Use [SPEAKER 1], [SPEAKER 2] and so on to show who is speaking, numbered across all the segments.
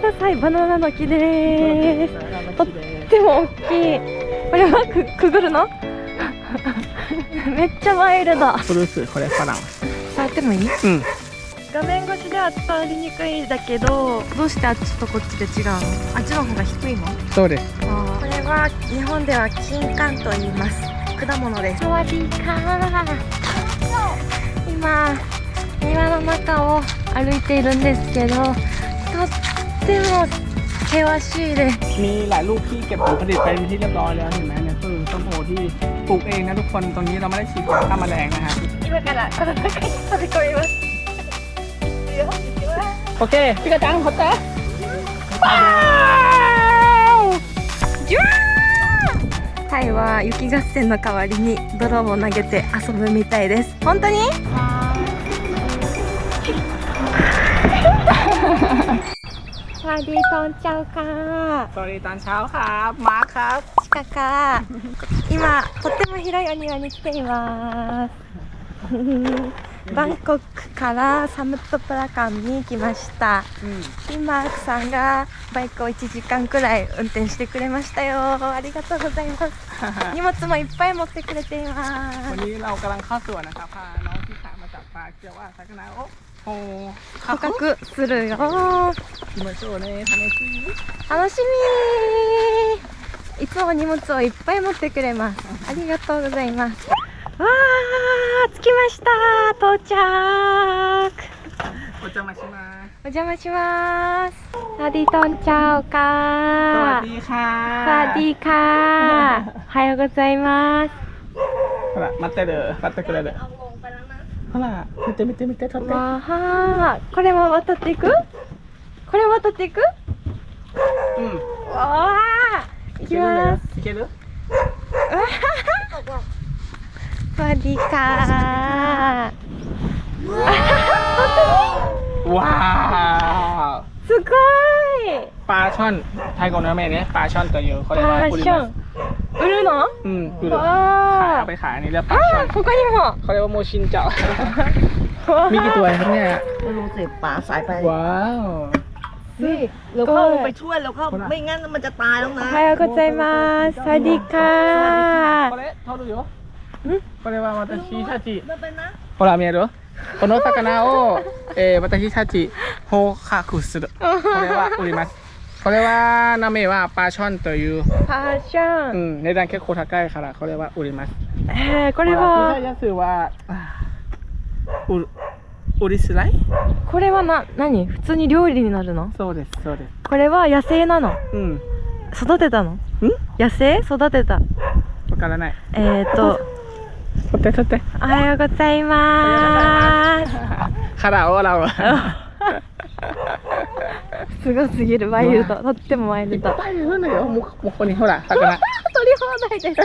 [SPEAKER 1] ください。バナナの木です。とっても大きい。これはくくぐるの？めっちゃワイルド。
[SPEAKER 2] ブルースこれバナ
[SPEAKER 1] 触ってもいい、
[SPEAKER 2] うん、
[SPEAKER 1] 画面越しでは伝わりにくいだけどどうしてあっちとこっちで違うの？あっちの方が低いの？
[SPEAKER 2] そうです。
[SPEAKER 1] これは日本では金柑と言います。果物です。ワデーカー。今庭の中を歩いているんですけどと っても険しいです
[SPEAKER 2] มีหลายลูกที่เก็บผลผลิตไปเป็นที่เรียบร้อยแล้วเห็นไหมเนี่ยต้นส้มโอที่ปลูกเองนะทุกคนตรงนี้เราไม่ได้ฉีดยาฆ่าแมลงนะฮะ
[SPEAKER 1] 今からこの中に飛び込みますいいよ行きます
[SPEAKER 2] โอเคพี่กระจังขอแจ๊
[SPEAKER 1] タイは雪合戦の代わりに泥を投げて遊ぶみたいです本当に สวัสดีตอนเช้าค่ะ
[SPEAKER 2] สวัสดีตอนเช้าครับมาร์คครับ
[SPEAKER 1] シカか今とっても広いお庭に来ていますバンコクからサムットプラカンに来ました今マークさんがバイクを1時間くらい運転してくれましたよありがとうございます荷物もいっぱい持ってくれていま
[SPEAKER 2] วัน
[SPEAKER 1] す
[SPEAKER 2] นี้เรากำลังเข้าสวนนะครับพาน้องที่ขามาจับปลาเกี่ยวว่าสักนาโอ้โห
[SPEAKER 1] 捕獲するよ。
[SPEAKER 2] 行きましょうね楽しみ。
[SPEAKER 1] 楽しみ。いつも荷物をいっぱい持ってくれます。ありがとうございます。わー着きました。到着。
[SPEAKER 2] お邪魔します。
[SPEAKER 1] お邪魔します。サディ
[SPEAKER 2] トンチャオか
[SPEAKER 1] ー。サディかー。おはようございます。
[SPEAKER 2] ほら待ってる。待ってくれる。ほら、見て見て見て、取って。
[SPEAKER 1] わはこれも渡っていく？これ渡っていく？
[SPEAKER 2] うん。
[SPEAKER 1] わあいきます。
[SPEAKER 2] いける
[SPEAKER 1] バディ
[SPEAKER 2] カ。わあ
[SPEAKER 1] すごい
[SPEAKER 2] パーション、タイの名ね、パーションという、これは
[SPEAKER 1] パ
[SPEAKER 2] ー
[SPEAKER 1] ション。売るの
[SPEAKER 2] อืมดูดิ
[SPEAKER 1] わ
[SPEAKER 2] ขาย
[SPEAKER 1] あ
[SPEAKER 2] เอาไปขายอันนี้เรียกปลาช่อน
[SPEAKER 1] あここにも
[SPEAKER 2] เขาเรียกว่าโมชินเจ้า มีกี่ตัวครับเนี่ย
[SPEAKER 3] ไม่รู้สิป๋าสายไป
[SPEAKER 2] ว้าว
[SPEAKER 3] นี่เราเข้าไปช่วยเราเข้าไม่งั้นมันจะตายแล้วนะ
[SPEAKER 1] おはようございますสวัสดีค่ะ
[SPEAKER 2] これ取るよこれは私たち
[SPEAKER 3] มันเป็นนะ
[SPEAKER 2] ほら見えるこの魚を、えー、私たち捕獲するこれは売ります これは名前はパーションという、
[SPEAKER 1] パッショ
[SPEAKER 2] う
[SPEAKER 1] ン、
[SPEAKER 2] ん、値段結構高いからこれは売ります。
[SPEAKER 1] えー、これは。
[SPEAKER 2] あー売る売りづらい
[SPEAKER 1] これはな何普通に料理になるの
[SPEAKER 2] そうですそうです
[SPEAKER 1] これは野生なの
[SPEAKER 2] うん
[SPEAKER 1] 育てたの野生育てた
[SPEAKER 2] わからない
[SPEAKER 1] えーと
[SPEAKER 2] 取って取って
[SPEAKER 1] おはようございます
[SPEAKER 2] 腹を洗う
[SPEAKER 1] すごすぎる。ワイルド。とってもワイ
[SPEAKER 2] い
[SPEAKER 1] ルド。
[SPEAKER 2] っぱいいるのよ。もうもうここにほら魚。
[SPEAKER 1] 取り放題です。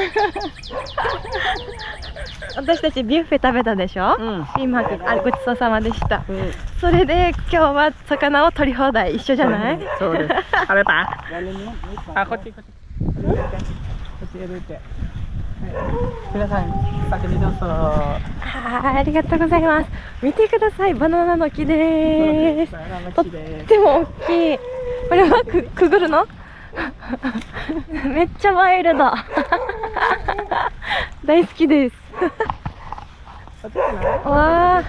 [SPEAKER 1] 私たちビュッフェ食べたでしょ、
[SPEAKER 2] うん。
[SPEAKER 1] ピーマンあごちそうさまでした。
[SPEAKER 2] うん。
[SPEAKER 1] それで今日は魚を取り放題。一緒じゃない？
[SPEAKER 2] そうです。あれパあこっちこっち。こっち歩いて。はい皆さん先にどうぞ。
[SPEAKER 1] ありがとうございます。見てください。バナナの木です。とっても大きい。これはくくぐるの？めっちゃワイルド。大好きです。わあ。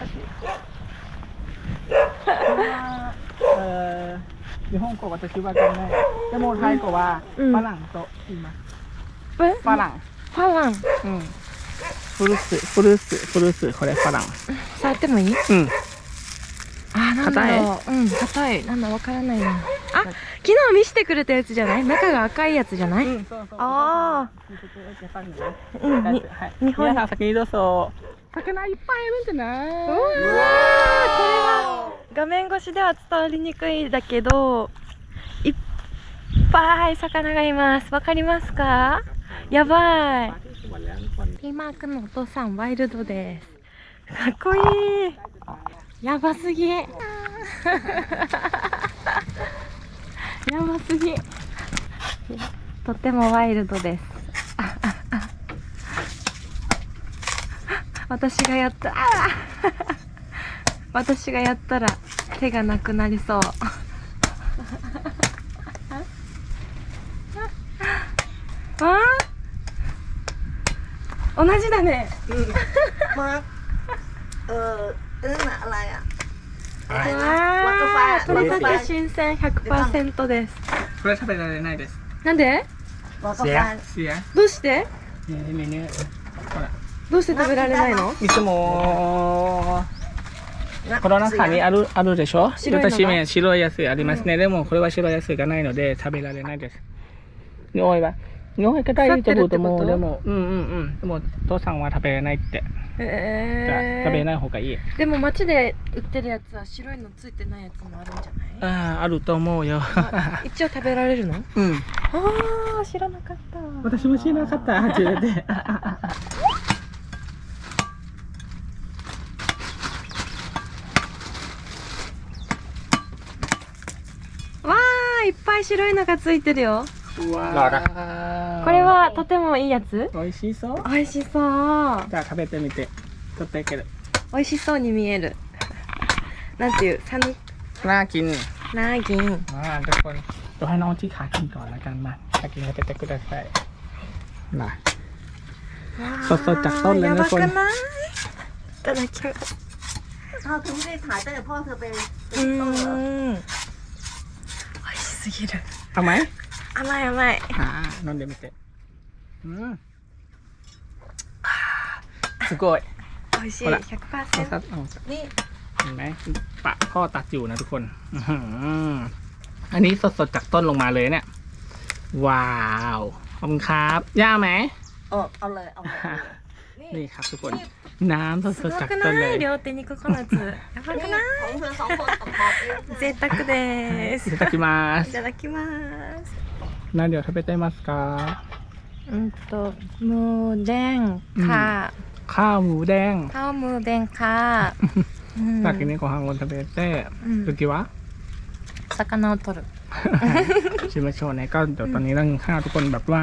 [SPEAKER 2] 日本語は私わかんない。でもタイ語はバランと言います、バラ
[SPEAKER 1] ン。花ラン。
[SPEAKER 2] うん。フルス、フルス、フルス、これ花ラン。
[SPEAKER 1] 触ってもいい？
[SPEAKER 2] うん。
[SPEAKER 1] あ、なんだろう。うん、硬い。なんだ、わからないな。あ、昨日見せてくれたやつじゃない？中が赤いやつじゃない、
[SPEAKER 2] うん、そうそう
[SPEAKER 1] あ
[SPEAKER 2] あ。
[SPEAKER 1] うん、日本。
[SPEAKER 2] 皆さん先にどうぞ。魚いっぱいいるんじゃないう
[SPEAKER 1] わこれは画面越しでは伝わりにくいだけどいっぱい魚がいますわかりますか？やばい。ピーマークのお父さんワイルドです。かっこいい。やばすぎ。やばすぎ。とてもワイルドです。私がやった。私がやったら手がなくなりそう。あ同じだね。
[SPEAKER 3] うん。まあ、呃，
[SPEAKER 2] う、ん来呀？
[SPEAKER 1] わあ、取れたて新鮮100%です。
[SPEAKER 2] これ食べられないです。
[SPEAKER 1] なんで？どうして？どうして食べられないの？
[SPEAKER 2] いつも。この中にあるあるでしょ？私白いやつありますね、でもこれは白いやつがないので食べられないです。匂いは日本がいいと思うと思うでもうんうんうん。でも父さんは食べれないって、じゃあ
[SPEAKER 1] え
[SPEAKER 2] 食べれない方がいい。
[SPEAKER 1] でも街で売ってるやつは白いのついてないやつもあるんじゃない？
[SPEAKER 2] あああると思うよ。
[SPEAKER 1] 一応食べられるの？
[SPEAKER 2] うん。
[SPEAKER 1] ああ知らなかった。
[SPEAKER 2] 私も知らなかった。初めて
[SPEAKER 1] わーいっぱい白いのがついてるよこれはとてもいいやつ？
[SPEAKER 2] 美味しそう。
[SPEAKER 1] 美味しそう。
[SPEAKER 2] じゃあ食べてみて。取っていける。
[SPEAKER 1] 美味しそうに見える。なんていう？サヌ
[SPEAKER 2] キ
[SPEAKER 1] ナーキン。
[SPEAKER 2] ナーキン。まあどこにどはのおちかきんとなかんまさきにあててください。まあ。そそっちゃ
[SPEAKER 1] そん
[SPEAKER 2] でね
[SPEAKER 1] これい？ただきます。うん。美味しすぎる。
[SPEAKER 2] 甘い？
[SPEAKER 1] 甘い甘い
[SPEAKER 2] อ่านอนเดมิเตะอืมอ่าすごい
[SPEAKER 1] 美味しい
[SPEAKER 2] ほら
[SPEAKER 1] 100%
[SPEAKER 2] เอาซัดเอา
[SPEAKER 3] นี่
[SPEAKER 2] เห็นไหมปะพ่อตัดอยู่นะทุกคนอื้อหืออันนี้สดๆจากต้นลงมาเลยเนี่ย ว้าวขอบคุณครับย่าไหม
[SPEAKER 3] เออเอาเลยเอาเลย
[SPEAKER 2] นี่ครับทุกคน น้ำส
[SPEAKER 1] す
[SPEAKER 2] ด
[SPEAKER 1] ご
[SPEAKER 2] ๆจาก
[SPEAKER 1] く
[SPEAKER 2] ต้น
[SPEAKER 1] な
[SPEAKER 2] เลย
[SPEAKER 1] い両手にココナッツやばく
[SPEAKER 3] นี่
[SPEAKER 1] ない
[SPEAKER 3] ของเธอสองคนกับขอบเองนะ
[SPEAKER 1] 贅沢です
[SPEAKER 2] いただきます
[SPEAKER 1] いただきます
[SPEAKER 2] 何を食べてますか
[SPEAKER 1] うんとムーデンか、
[SPEAKER 2] ข้าวหมูแดง
[SPEAKER 1] カオムーデンか、うん
[SPEAKER 2] さっきねご飯を食べて
[SPEAKER 1] うん
[SPEAKER 2] 次は
[SPEAKER 1] 魚を取る
[SPEAKER 2] ชิมโชว์เนี่ยก็เดี๋ยวตอนนี้นั่งข้าวทุกคนแบบว่า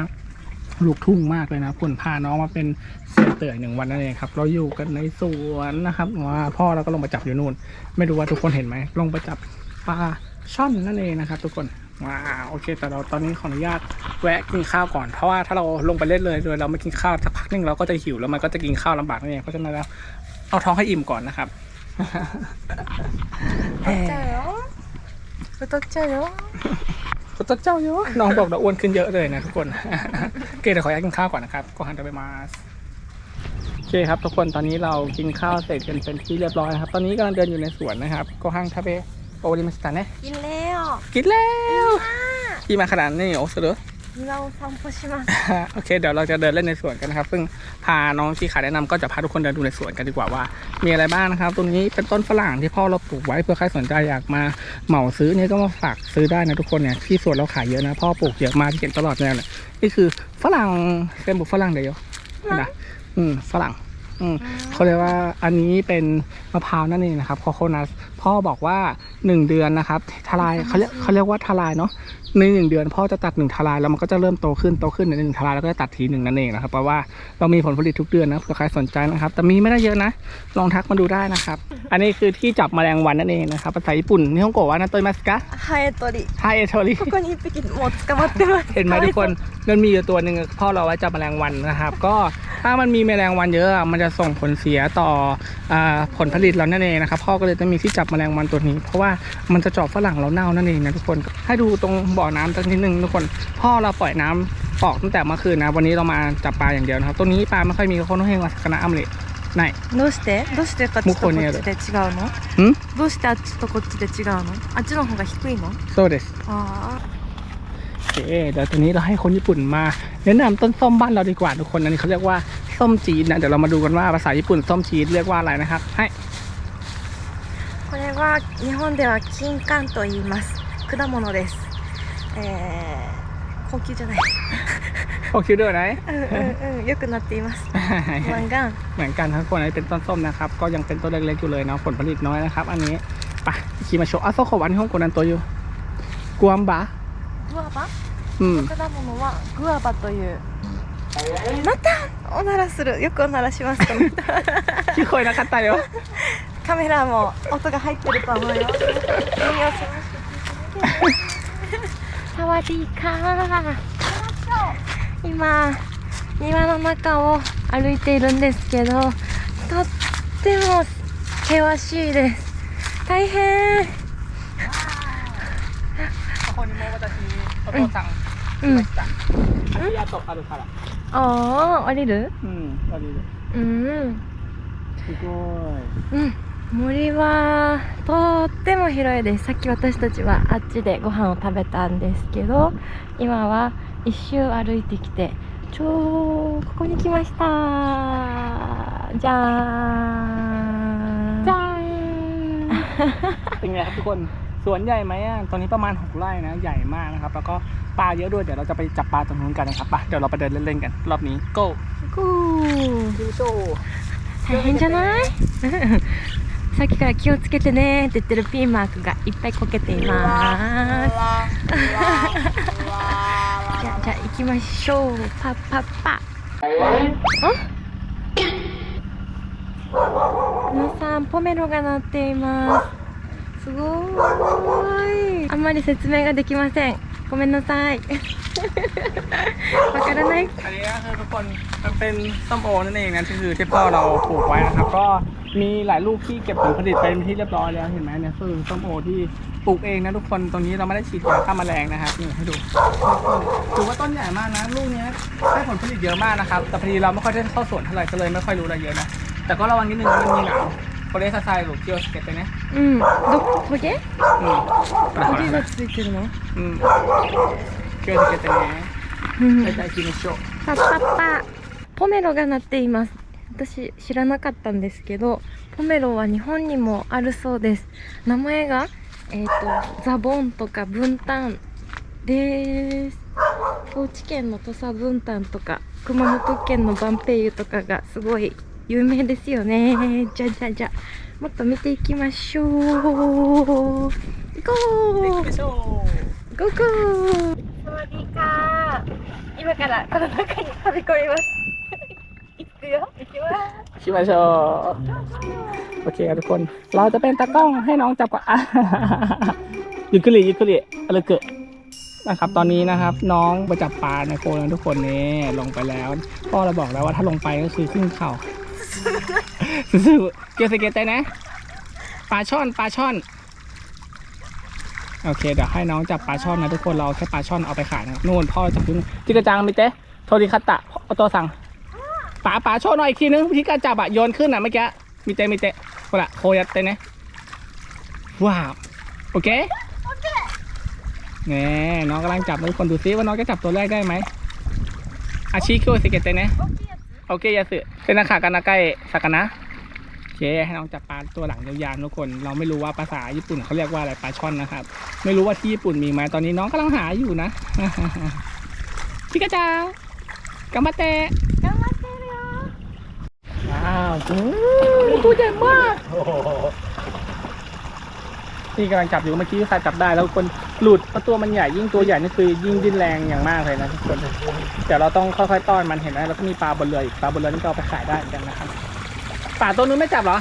[SPEAKER 2] ลูกทุ่งมากเลยนะคนพาน้องมาเป็นเซียนเตื่อยหนึ่งวันนั่นเองครับ เราอยู่กันในสวนนะครับว่าพ่อเราก็ลงมาจับอยู่นู่น ไม่รู้ว่าทุกคนเห็นไหมลงไปจับปลาช่อนนั่นเองนะครับ ทุกคน ว้าวโอเค แต่เราตอนนี้ขออนุญาตแวะกินข้าวก่อน เพราะว่าถ้าเราลงไปเล่นเลยโดยเราไม่กินข้าวสักพักนึงเราก็จะหิวแล้วมันก็จะกินข้าวลำบากนั่นเองเพราะฉะนั้นแล้วเอาท้องให้อิ่มก่อนนะครับ
[SPEAKER 1] เจ้าตัวเจ้า
[SPEAKER 2] ก็ตัวเจ้าเยอะน้องบอกเราอ้วนขึ้นเยอะเลยนะทุกคนโอเคเดี๋ยวขออนุญาตกินข้าวก่อนนะครับก็หันไปมาโอเคครับทุกคนตอนนี้เรากินข้าวเสร็จกันเป็นที่เรียบร้อยครับ ตอนนี้กำลังเดินอยู่ในสวนนะครับ ก็ห้างทาเบ โอริมาสตาเนะ
[SPEAKER 1] กินแล้ว
[SPEAKER 2] กินแล้วกี่มาขนาดนี้โอ้สุดเลย
[SPEAKER 1] 庭を散歩します
[SPEAKER 2] โอเค เดี๋ยวเราจะเดินเล่นในสวนกันนะครับ ซึ่งพาน้องที่ขาแนะนำก็จะพาทุกคนเดินดูในสวนกันดีกว่าว่า มีอะไรบ้างนะครับ ตรงนี้เป็นต้นฝรั่งที่พ่อเราปลูกไว้เพื่อใครสนใจอยากมาเหมาซื้อเนี่ยก็มาฝากซื้อได้นะทุกคนเนี่ยที่สวนเราขายเยอะนะพ่อปลูกเยอะมากที่เห็นตลอดเนี่ยแหละนี่คือฝรั่งเป็นบุกฝรั่งเดียวนะอืมฝรั่ง อืมเขาเรียกว่าอันนี้เป็นมะพร้าวนั่นเองนะครับโคโคนัส พ่อบอกว่า 1 เดือนนะครับทลายเขาเรียกเขาเรียกว่าทลายเนาะในหนึ่งเดือนพ่อจะตัดหนึ่งทลายแล้วมันก็จะเริ่มโตขึ้นโตขึ้นในหนึ่งทลายแล้วก็จะตัดทีหนึ่งนั่นเองนะครับเพราะว่าเรามีผลผลิตทุกเดือนนะใครสนใจนะครับ แต่มีไม่ได้เยอะนะ ลองทักมาดูได้นะครับ อันนี้คือที่จับแมลงวันนั่นเองนะครับภาษาญี่ปุ่นนี่ฮงโกะว่านาโตยมัสก้า
[SPEAKER 1] ไฮเอโตริ
[SPEAKER 2] ไฮเอโตริ
[SPEAKER 1] ทุกคนญี่ปุ่นหมดกันหมด
[SPEAKER 2] เห็นไหมทุกคนมันมีอยู่ตัวหนึ่งพ่อเราไว้จับแมลงวันนะครับ ก็ถ้ามันมีแมลงวันเยอะมันจะส่งผลเสียต่อผลผลิตเรานั่นเองนะครับพ่อก็เลยจะมีที่จับมลงวันตัวนี้ เพราะว่ามันจะเจาะฝรั่งเราเน่านั่นเองนะทุกคน ให้ดูตรงบ่อน้ำสักนิดนึงทุกคน พ่อเราปล่อยน้ำออกตั้งแต่เมื่อคืนนะ วันนี้เรามาจับปลาอย่างเดียวนะครับ ตัวนี้ปลาไม่ค่อยมีคนต้องให้มาสักนะอัมเลยไหน
[SPEAKER 1] どうしてどうしてこっちとこっちで違うの
[SPEAKER 2] หึ
[SPEAKER 1] どうしてあっちとこっちで違うのあっちの方が低いの
[SPEAKER 2] โซเดส
[SPEAKER 1] あ
[SPEAKER 2] โอเคเดี๋ยวตอนนี้เราให้คนญี่ปุ่นมาแนะนำต้นส้มบ้านเราดีกว่าทุกคนอันนี้เขาเรียกว่าส้มจีนนะเดี๋ยวเรามาดูกันว่าภาษาญี่ปุ่นส้มจีนเรียกว่าอะไรนะครับให้
[SPEAKER 1] ーこれ は日本では金柑と言います果物ですえー、高級じゃない
[SPEAKER 2] โอเคด้วยไหน
[SPEAKER 1] うんうんうん良くなっていますマンガン
[SPEAKER 2] เหมือนกันทั้งคนอันนี้เป็นต้นส้มนะครับ ก็ยังเป็นต้นเล็กๆอยู่เลยเนาะผลผลิตน้อยนะครับ อันนี้ไปขี่มาโชว์อ่ะโซโควันที่ฮ่องกงนันตัวอยู่กวมบะ
[SPEAKER 1] グワバ
[SPEAKER 2] อืม
[SPEAKER 1] 果物はグワバというまたおならするよくおならしますこの人
[SPEAKER 2] ที่เคยนะคัตไตよ
[SPEAKER 1] カメラも音が入ってると思うよ。サワディーカ今、庭の中を歩いているんですけど、とっても険しいです。大変。
[SPEAKER 2] ここにも私、お父
[SPEAKER 1] さん、
[SPEAKER 2] ました。あるから。
[SPEAKER 1] ああ、降りる？
[SPEAKER 2] うん、降りる。
[SPEAKER 1] うん。
[SPEAKER 2] すごい。
[SPEAKER 1] うん。森はとっても広いですさっき私たちはあっちでご飯を食べたんですけど今は一周歩いてきてちょうここに来ましたじゃーんじゃーん
[SPEAKER 2] เป็นไงครับทุกคนสวนใหญ่ไหมอ่ะตอนนี้ประมาณหกไร่นะ ใหญ่มากนะครับ แล้วก็ปลาเยอะด้วยเดี๋ยวเราจะไปจับปลาตรงนู้นกันนะครับไปเดี๋ยวเราไปเดินเล่นๆกัน รอบนี้ go
[SPEAKER 1] ふう
[SPEAKER 2] ดูโต
[SPEAKER 1] 大変じゃない さっきから気をつけてねって言ってるピーマークがいっぱいこけています。じゃじゃあ行きましょうパパパ皆さんポメロが鳴っています。すごい。あんまり説明ができません。ごめんなさい。わからない？
[SPEAKER 2] นทุที่ที่พ่ มีหลายลูกที่เก็บผลผลิตไปเป็นที่เรียบร้อยแล้วเห็นไหมเนี่ยคือส้มโอที่ปลูกเองนะทุกคนตรงนี้เราไม่ได้ฉีดยาฆ่าแมลงนะครับนี่ให้ดูถือว่าต้นใหญ่มากนะลูกเนี้ยได้ผลผลิตเยอะมากนะครับแต่พอดีเราไม่ค่อยได้เข้าสวนเท่าไหร่ก็เลยไม่ค่อยรู้อะไรเยอะนะแต่ก็ระวังนิดนึงนะมันมีหนาวโคเรสไซหรือเกียวสเก็ตเนี่ย
[SPEAKER 1] うんどトゲ
[SPEAKER 2] อืม
[SPEAKER 1] トゲがついてるの
[SPEAKER 2] อืมเกียวสเก็ตเนี่ย
[SPEAKER 1] うん
[SPEAKER 2] ใส่ใจกินโชว์
[SPEAKER 1] パッパッパポメロが鳴っています 私知らなかったんですけどポメロは日本にもあるそうです。名前が、えーと、ザボンとかブンタンです。高知県の土佐ブンタンとか熊本県の万平湯とかがすごい有名ですよね。じゃじゃじゃ。もっと見ていきましょう。行こう。
[SPEAKER 2] 行きま
[SPEAKER 1] しょう。ゴーゴー。今からこの中に飛び込みます。
[SPEAKER 2] ชิมาโชโอเคครับทุกคน เราจะเป็นตากล้องให้น้องจับก่อนอะยุคุริยุคุริอะไรเกิดนะครับ ตอนนี้นะครับ น้องไปจับปลาในโคลนทุกคนนี่ลงไปแล้วพ่อเราบอกแล้วว่าถ้าลงไปก็คือขึ้นเข่าสู้ๆเกียวสเกตใจนะปลาช่อนปลาช่อนโอเคเดี๋ยวให้น้องจับปลาช่อนนะทุกคนเราแค่ปลาช่อนเอาไปขายนะครับนู่นพ่อจับขึ้นจิกระจังมิเตะโทริคัตตะเอาตัวสั่ง ป๋าป๋าโชว์หน่อยอีกทีนึงวิธีการจับอะโยนขึ้นอะเมื่อกี้มีเตะมีเตะคนละโคยัดเตะนะว้าวโอเคแน่น้องกำลังจับมือคนดูซิว่าน้องจะจับตัวแรกได้ไหมอาชีคิวสิเกตเตะนะโอเคยาสึเตนะขากันนะใกล้สักนะโอเคให้น้องจับปลาตัวหลังยาวๆทุกคน เราไม่รู้ว่าภาษาญี่ปุ่นเขาเรียกว่าอะไรปลาช่อนนะครับ ไม่รู้ว่าที่ญี่ปุ่นมีไหมตอนนี้น้องกำลังหาอยู่นะพิกาจากัมบะเตะ ว้าวตัวใหญ่มาก นี่กำลังจับอยู่เมื่อกี้ใครจับได้แล้วคนหลุดเพราะตัวมันใหญ่ยิ่งตัวใหญ่นี่คือยิ่งดิ้นแรงอย่างมากเลยนะทุกคนเดี๋ยวเราต้องค่อยๆต้อนมันเห็นไหมแล้วก็มีปลาบนเรืออีกปลาบนเรือนี่ก็เอาไปขายได้เหมือนกันนะครับปลาตัวนู้นไม่จับเหรอ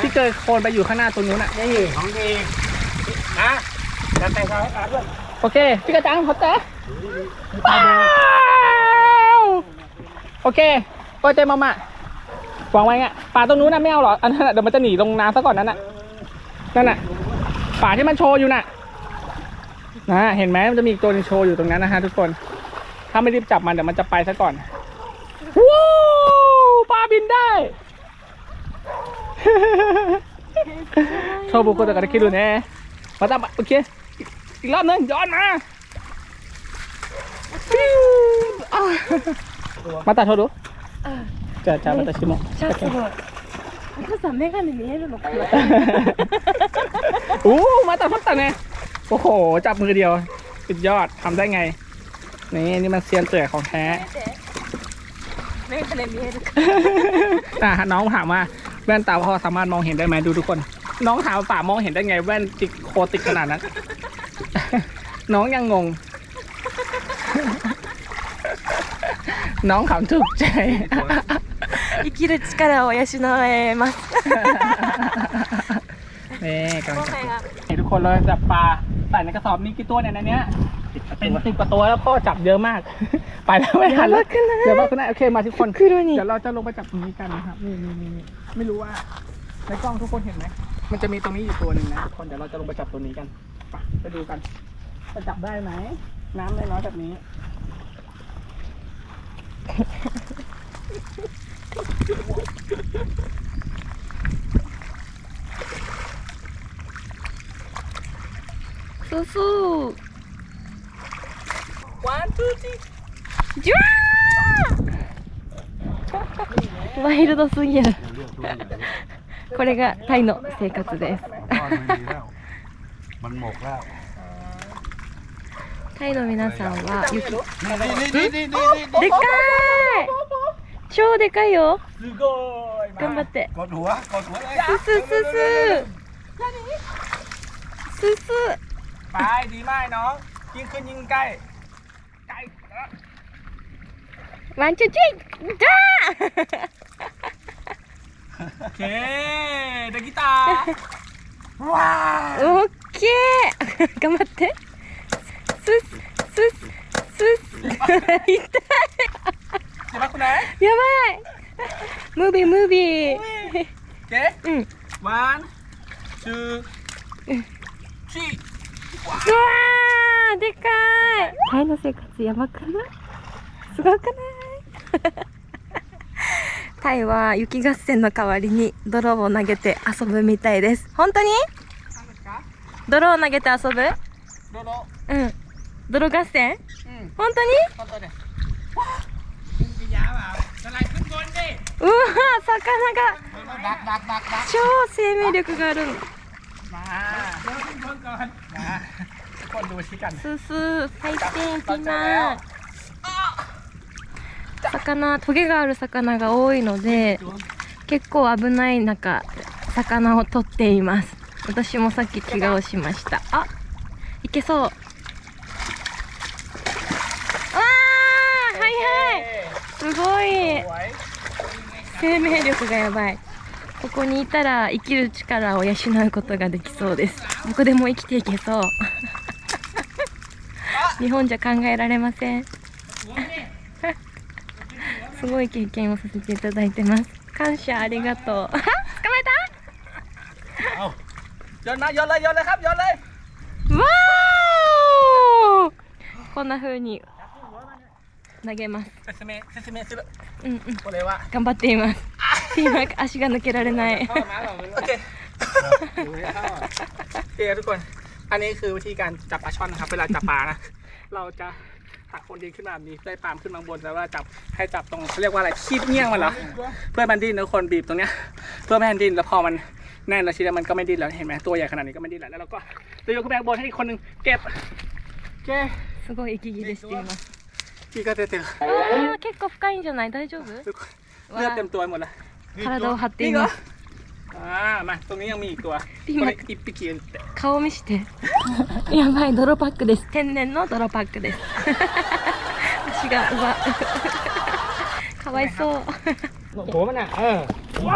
[SPEAKER 2] ที่เกยโคลนไปอยู่ข้างหน้าตัวนู้นอะ
[SPEAKER 3] นี่ของดีนะจะแต่งเขาให้อาด้วย
[SPEAKER 2] โอเคพี่กระจังขอเตะว้าวโอเคโอเจมามา วางไว้ไงปลาตรงนู้นน่ะไม่เอาหรออันนั้นน่ะเดี๋ยวมันจะหนีลงน้ำซะก่อนนั้นน่ะนั่นน่ะปลาที่มันโชว์อยู่น่ะนะเห็นไหมมันจะมีตัวนึงโชว์อยู่ตรงนั้นนะฮะทุกคน ถ้าไม่รีบจับมันเดี๋ยวมันจะไปซะก่อนว้าวปลาบินได้โชว์บุคคลแต่กันคิดดูแน่มาตามโอเคอีกรอบนึงย้อนมาปิ้วมาตาโทษดู จะจะมาตาชิโมะ
[SPEAKER 1] じゃあすごいお父さんメガネ見えるのかな
[SPEAKER 2] โอ้มาตาพัตตาเนี่ยโอ้โห จับมือเดียวสุดยอดทำได้ไง นี่นี่มันเซียนเตื่อยของแท้
[SPEAKER 1] メガネ見えるか
[SPEAKER 2] อ่ะน้องถามว่าแว่นตาพ่อสามารถมองเห็นได้ไหมดูทุกคน น้องถามว่าป่ามองเห็นได้ไง แว่นติดโคติดขนาดนั้น น้องยังงง น้องขำถูกใจ
[SPEAKER 1] 生きる力を養えます
[SPEAKER 2] นี่กำลังจับนี่ทุกคนเราจับปลาต ส่ในกระสอบมีกี่ตัวเนี่ยในเนี้ยเป็นสิบกว่าตัวแล้วพ่อจับเยอะมาก ไปแล้วไม่ทันแล้ว
[SPEAKER 1] やばくない
[SPEAKER 2] เดี๋ยวว่าคุณนายโอเคมาทุกคน
[SPEAKER 1] 袋に
[SPEAKER 2] เดี๋ยวเราจะลงไปจับตรงนี้กันนะครับนี่นี่นี่นี่ไม่รู้ว่าในกล้องทุกคนเห็นไหมมันจะมีตรงนี้อยู่ตัวหนึ่งนะทุกคนเดี๋ยวเราจะลงไปจับตัวนี้กันไปไปดูกันจะจับได้ไหมน้ำน้อยๆแบบนี้
[SPEAKER 1] そうそう。
[SPEAKER 2] ワン、ツー、
[SPEAKER 1] ジュワー。ワイルドすぎるこれがタイの生活です。タイの皆さんは雪。でっかい。超でかいよ
[SPEAKER 2] すごい
[SPEAKER 1] 頑張って
[SPEAKER 4] กดหัวกดหัวเลย
[SPEAKER 1] スススススス
[SPEAKER 2] ไปดีมากน้องยิ่งขึ้นยิ่งใกล้ใกล้
[SPEAKER 1] ワンチュチンジャ
[SPEAKER 2] โอเคเด็กกีตาร์ว้า
[SPEAKER 1] ーンオッケー頑張ってススススス痛い
[SPEAKER 2] やばくない？
[SPEAKER 1] やばい。ムービームービー
[SPEAKER 2] OK?
[SPEAKER 1] うん
[SPEAKER 2] ワン、ツー、チー
[SPEAKER 1] うわーでかいタイの生活やばくない？すごくない？タイは雪合戦の代わりに泥を投げて遊ぶみたいです。本当に？泥を投げて遊ぶ？
[SPEAKER 2] 泥う
[SPEAKER 1] ん。泥合戦、
[SPEAKER 2] うん、
[SPEAKER 1] 本当に？
[SPEAKER 2] 本当です。
[SPEAKER 1] うわ魚が超生命力があるすす回転しない魚トゲがある魚が多いので結構危ない中魚を取っています。私もさっき怪我をしました。あいけそう。わあ、はいはい。すごい。生命力がやばい。ここにいたら生きる力を養うことができそうです。どこでも生きていけそう。日本じゃ考えられません。すごい経験をさせていただいてます。感謝ありがとう。捕まえた。わこんな風に投げます
[SPEAKER 2] 説明説明する
[SPEAKER 1] うんうん
[SPEAKER 2] これは
[SPEAKER 1] 頑張っています今足が抜けられない
[SPEAKER 2] โอเคโอเคทุกคน อันนี้คือวิธีการจับปลาช่อนนะครับ เวลาจับปลานะ เราจะตักคนดินขึ้นมาแบบนี้ได้ปลามขึ้นมาบนแล้วว่าจับให้จับตรงเขาเรียกว่าอะไรคีบเงี้ยงมันเหรอ เพื่อมันดิ้นแล้วคนบีบตรงเนี้ย เพื่อไม่ให้มันดิ้นแล้วพอมันแน่นแล้วทีนี้มันก็ไม่ดิ้นแล้วเห็นไหมตัวใหญ่ขนาดนี้ก็ไม่ดิ้นแล้วแล้วเราก็จะยกขึ้นไปข้างบนให้อีกคนหนึงเก็บโอเค
[SPEAKER 1] すごい息切れしています
[SPEAKER 2] พี่ก็เต็ม
[SPEAKER 1] あー結構深いんじゃない大丈夫
[SPEAKER 2] ทุกคนเลือดเต็มตัวหมดแล้ว
[SPEAKER 1] 体を張ってい
[SPEAKER 2] นี่เหร
[SPEAKER 1] ま
[SPEAKER 2] อ
[SPEAKER 1] す
[SPEAKER 2] อ่ามาตรงนี้ยังมีอีกตัว
[SPEAKER 1] พี่
[SPEAKER 2] こ
[SPEAKER 1] มา
[SPEAKER 2] れ一匹いるって
[SPEAKER 1] 顔見してやばい泥パックです天然の泥パックです足がうわかわいそう
[SPEAKER 2] หัวมันอ่ะเออ
[SPEAKER 1] うわ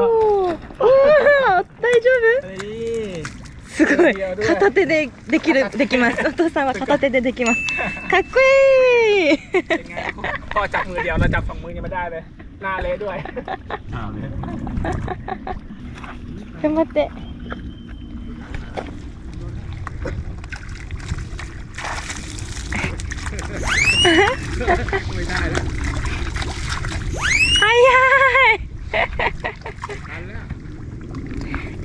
[SPEAKER 1] ー大丈
[SPEAKER 2] เฮ้ย
[SPEAKER 1] 夫 すごい片手でできるできますお父さんは片手でできますかっこいい
[SPEAKER 2] เป็นไงพอจับมือเดียวเราจับสองมือยังไม่ได้เลย หน้าเละด้วย
[SPEAKER 4] อ้าวเนี่ย
[SPEAKER 1] 頑張って
[SPEAKER 2] ไม่ได้แล้ว
[SPEAKER 1] 早い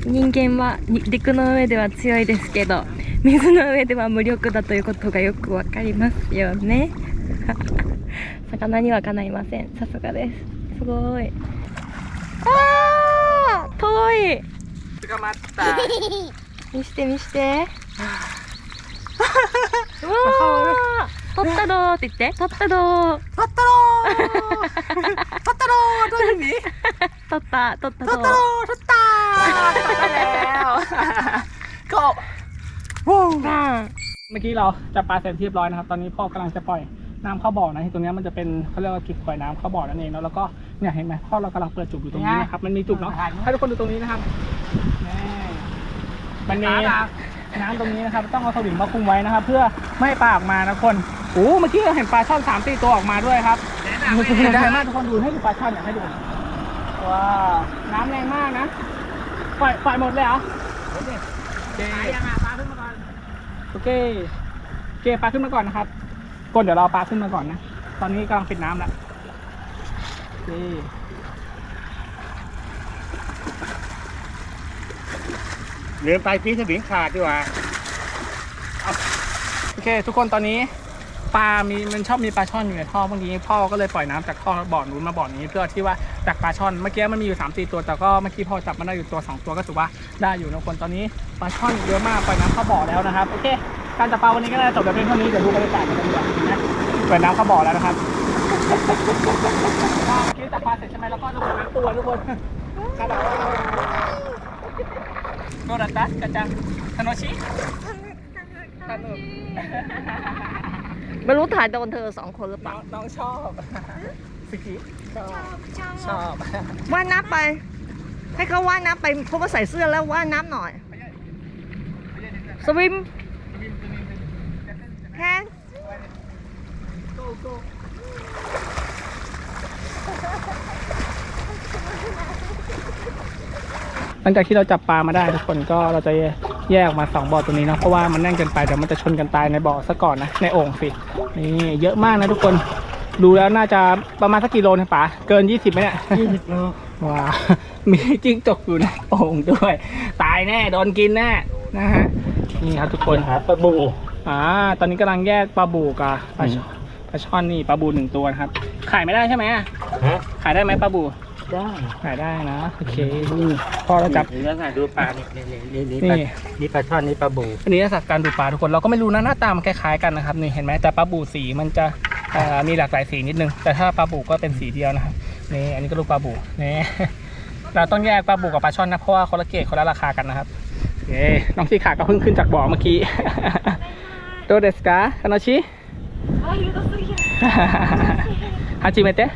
[SPEAKER 1] 人間はに陸の上では強いですけど水の上では無力だということがよくわかりますよね。魚にはかないません。さすがです。すごい。あー！遠い。
[SPEAKER 2] 捕まった。
[SPEAKER 1] 見して見して。うわー！取ったどーって言って。取ったどー。
[SPEAKER 2] タッタロー。タッタロー。どういう意味？
[SPEAKER 1] 取った。取った
[SPEAKER 2] 取った แล้วก็วู้
[SPEAKER 1] バーン
[SPEAKER 2] เมื่อกี้เราจับปลาเสร็จเรียบร้อยนะครับ ตอนนี้พ่อกำลังจะปล่อยน้ำเข้าบ่อนะที่ตรงเนี้ยมันจะเป็นเขาเรียกว่าจุดปล่อยน้ำเข้าบ่อนั่นเองแล้วแล้วก็เนี่ยเห็นไหมพ่อเรากำลังเปิดจุกอยู่ตรงนี้นะครับมันมีจุกเนาะให้ทุกคนดูตรงนี้นะครับนี่มันมีน้ำตรงนี้นะครับ ต้องเอาสวิงมาคุมไว้นะครับ เพื่อไม่ให้ปลาออกมานะคนโอ้เมื่อกี้เราเห็นปลาช่อนสามสี่ตัวออกมาด้วยครับได้มากทุกคนดูให้ดูปลาช่อนอยากให้ดูว้าวน้ำแรงมากนะ ปล่อยปล่อยหมดเลยเหรอโอเคยังอะปลาขึ้นมาก่อนโอเคโอเคปลาขึ้นมาก่อนนะครับกนเดี๋ยวเราปลาขึ้นมาก่อนนะ ตอนนี้กำลังปิดน้ำแล้วโอเค
[SPEAKER 4] เรือไปพีสวิงขาดดีกว่า
[SPEAKER 2] โอเค ทุกคนตอนนี้ปลา มีมันชอบมีปลาช่อนอยู่ในท่อบางทีพ่อก็เลยปล่อยน้ำจากท่อบ่อนู้นมาบ่อนี้เพื่อที่ว่า จากปลาช่อนเมื่อกี้มันมีอยู่3ามสี่ตัวแต่ก็เมื่อกี้พ่อจับมาได้อยู่ตัวสองตัวก็ถือว่าได้อยู่นะคนตอนนี้ปลาช่อนเยอะมากปล่อยน้ำเข้าบ่อแล้วนะครับโอเคการจับปลาวันนี้ก็น่าจะจบแต่เพียงเท่านี้เดี๋ยวดูบรรยากาศกันดีกว่านะปล่อยน้ำเข้าบ่อแล้วนะครับก็เมื่อกี้จับปลาเสร็จใช่ไหมแล้วก็จะปล่อยน้ำตัวทุกคนครับโดนัตัสกระจังทาโนชิสนุก
[SPEAKER 3] ไม่รู้ถ่ายโดนเธอสองคนหรือเป
[SPEAKER 2] น้
[SPEAKER 3] ล่า
[SPEAKER 2] องน้องชอบสกิ ชอบชอบ
[SPEAKER 3] ว่ายน้ำไป ให้เขาว่ายน้ำไปเพราะว่าใส่เสื้อแล้วว่ายน้ำหน่อย สวิมแค่
[SPEAKER 2] หลังจากที่เราจับปลามาได้ทุกคนก็เราจะแยกออกมาสองบ่อตัวนี้นะเพราะว่ามันแน่นเกินไปเดี๋ยวมันจะชนกันตายในบ่อซะก่อนนะในโอ่งสินี่เยอะมากนะทุกคน ดูแล้วน่าจะประมาณสักกิโลนะป๋าเกิน20ไหมเนี่ย
[SPEAKER 4] 20โล
[SPEAKER 2] ว้ามีจิ้งจกอยู่ในโอ่งด้วย ตายแน่โดนกินแน่นะฮะนี่ครับทุกคน
[SPEAKER 4] หาปลาบู
[SPEAKER 2] อ่าตอนนี้กำลังแยกปลาบูกับปลาช่อนปลาช่อนนี่ปลาบูหนึ่งตัวนะครับ ขายไม่ได้ใช่ไหม
[SPEAKER 4] ฮะ
[SPEAKER 2] ขายได้ไหมปลาบู
[SPEAKER 4] ได้
[SPEAKER 2] ขายได้นะโอเคนี่พอเราจับ
[SPEAKER 4] นี่แล้วดูปลานี่นี่นี่
[SPEAKER 2] นี่
[SPEAKER 4] นี่ปลาช่อนนี่ปลาบู
[SPEAKER 2] อันนี้สักการดูปลาทุกคนเราก็ไม่รู้นะหน้าตามันคล้ายๆกันนะครับนี่เห็นไหมแต่ปลาบูสีมันจะเอ่อ มีหลากหลายสีนิดนึง แต่ถ้าปลาบูก็เป็นสีเดียวนะครับนี่อันนี้ก็ลูกปลาบูนี่เราต้องแยกปลาบูกับปลาช่อนนะเพราะว่าคนละเกรดคนละราคากันนะครับเย้น้องชีขาก็เพิ่งขึ้นจากบ่อเมื่อกี้โดเดสกาคานาชิฮาจิเมเตะ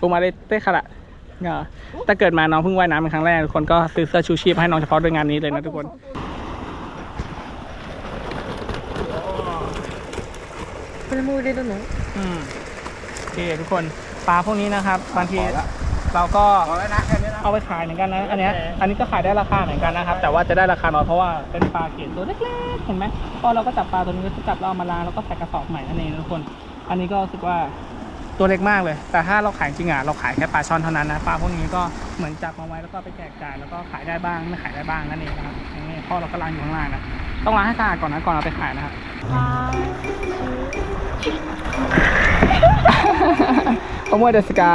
[SPEAKER 2] อุมาเรเตะคาระก็ถ้าเกิดมาน้องเพิ่งว่ายน้ำเป็นครั้งแรกทุกคนก็ซื้อเสื้อชูชีพให้น้องเฉพาะด้วยงานนี้เลยนะทุกคน
[SPEAKER 3] これも売れるの
[SPEAKER 2] อืมโอเคทุกคนปลาพวกนี้นะครับบางทีเราก็
[SPEAKER 4] พอแล้วนะแค่นี้นะ
[SPEAKER 2] เอาไปขายเหมือนกันนะอันเนี้ยอันนี้ก็ขายได้ราคาเหมือนกันนะครับ แต่ว่าจะได้ราคาน้อยเพราะว่าเป็นปลาเกรดตัวเล็กๆเห็นไหมพอเราก็จับปลาตัวนี้ก็จับเราเอามาล้างแล้วก็ใส่กระสอบใหม่นั่นเองนะทุกคน อันนี้ก็รู้สึกว่าตัวเล็กมากเลย แต่ถ้าเราขายจริงอ่ะเราขายแค่ปลาช่อนเท่านั้นนะปลาพวกนี้ก็เหมือนจับมาไว้แล้วก็ไปแจกจ่ายแล้วก็ขายได้บ้างไม่ขายได้บ้างนั่นเองนะครับนี่พ่อเราก็ล้างอยู่ข้างล่างนะต้องล้างให้สะอาดก่อนนะก่อนเอาไปขายนะครับ โอโมเดสกา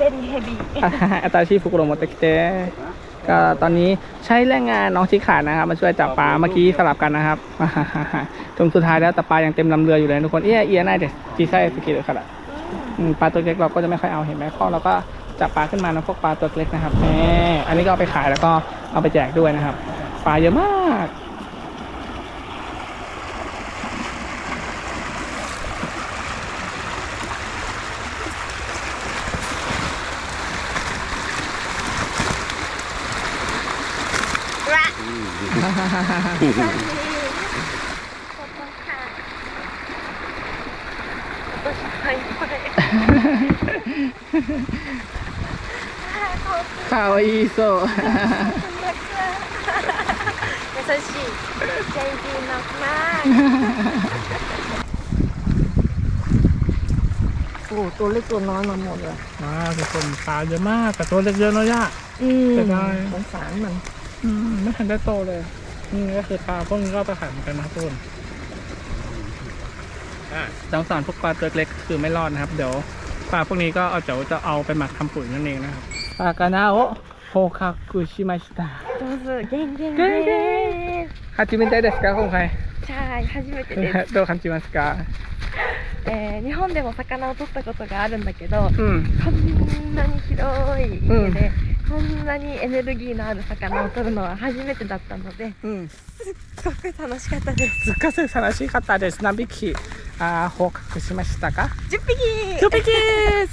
[SPEAKER 1] ベリーヘビー
[SPEAKER 2] อาตาชิฟุกุโรโมเตกิเตะก็ตอนนี้ใช้แรงงานน้องชิขานะครับ มาช่วยจับปลาเมื่อกี้สลับกันนะครับ จนสุดท้ายแล้วแต่ปลายังเต็มลำเรืออยู่เลยทุกคน เอี้ยเอี้ยน่าเด็ดจีไซสกิลค่ะละอืมปลาตัวเล็กเราก็จะไม่ค่อยเอาเห็นไหมพ่อเราก็จับปลาขึ้นมานะพวกปลาตัวเล็กนะครับนี่อันนี้ก็เอาไปขายแล้วก็เอาไปแจกด้วยนะครับ ปลาเยอะมาก かわいいそう
[SPEAKER 1] 優しいใจดีมากมาก
[SPEAKER 3] โอ้ตัวเล็กตัวน้อยมาหมดเลย
[SPEAKER 2] ว้าวทุกคนปลาเยอะมากแต่ตัวเล็กเยอะเนอะย่า
[SPEAKER 3] อืม
[SPEAKER 2] เสียดาย
[SPEAKER 3] สงสารมัน
[SPEAKER 2] อืมไม่ทันได้โตเลย นี่ก็คือปลาพวกนี้ก็เอาไปขายเหมือนกันนะครับทุกคนจังสารพวกปลาตัวเล็กคือไม่รอดนะครับ เดี๋ยวปลาพวกนี้ก็เอาเดี๋ยวจะเอาไปหมักทำปุ๋ยนั่นเองนะครับปลากานาโอะโฮคากุชิมาชิตะ
[SPEAKER 1] 上手元気
[SPEAKER 2] 元気
[SPEAKER 1] です
[SPEAKER 2] ฮาจิเมนไดเดสกา今回
[SPEAKER 1] はい初めてです、
[SPEAKER 2] どう感じますか
[SPEAKER 1] えー、日本でも魚を取ったことがあるんだけど
[SPEAKER 2] うん
[SPEAKER 1] こんなに広い池で、 こんなにエネルギーのある魚を取るのは初めてだったので
[SPEAKER 2] うん
[SPEAKER 1] すごく楽しかったです
[SPEAKER 2] すっかす楽しかったです何匹あー捕獲しましたか
[SPEAKER 1] 10匹
[SPEAKER 2] ทุกพิกี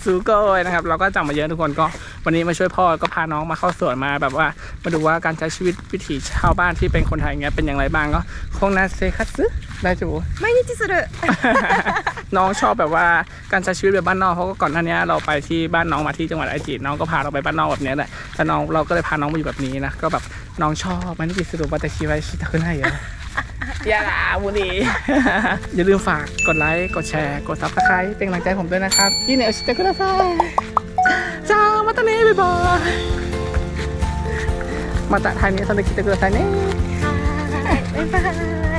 [SPEAKER 2] สุโกยนะครับ เราก็จับมาเยอะทุกคนก็ วันนี้มาช่วยพ่อก็พาน้องมาเข้าสวนมาแบบว่า มาดูว่าการใช้ชีวิตวิถีชาวบ้านที่เป็นคนไทยเงี้ยเป็นอย่างไรบ้างก็คงนาเซคัตซึ ได้จู
[SPEAKER 1] ไม่นิจิสุด
[SPEAKER 2] น้องชอบแบบว่าการใช้ชีวิตแบบบ้านนอกเพราะก่อนหน้านี้เราไปที่บ้านน้องมาที่จังหวัดไอจีน้องก็พาเราไปบ้านนอกแบบนี้แหละแต่น้องเราก็เลยพาน้องมาอยู่แบบนี้นะก็แบบน้องชอบไม่นนิจิสุดว่าแต่ชีวิตชิตะขึ้นให้เยอะย่าลาบุนีอย่าลืมฝากกดไลค์กดแชร์กดซับสไครต์เป็นกำลังใจผมด้วยนะครับยี่เนอชิตาคุณฟ้าจ้ามาตอนนี้บ๊ายบายมาตาไทยนี้ตอนเด็กชิตาคุณฟ้าเน่บ๊า
[SPEAKER 1] ยบาย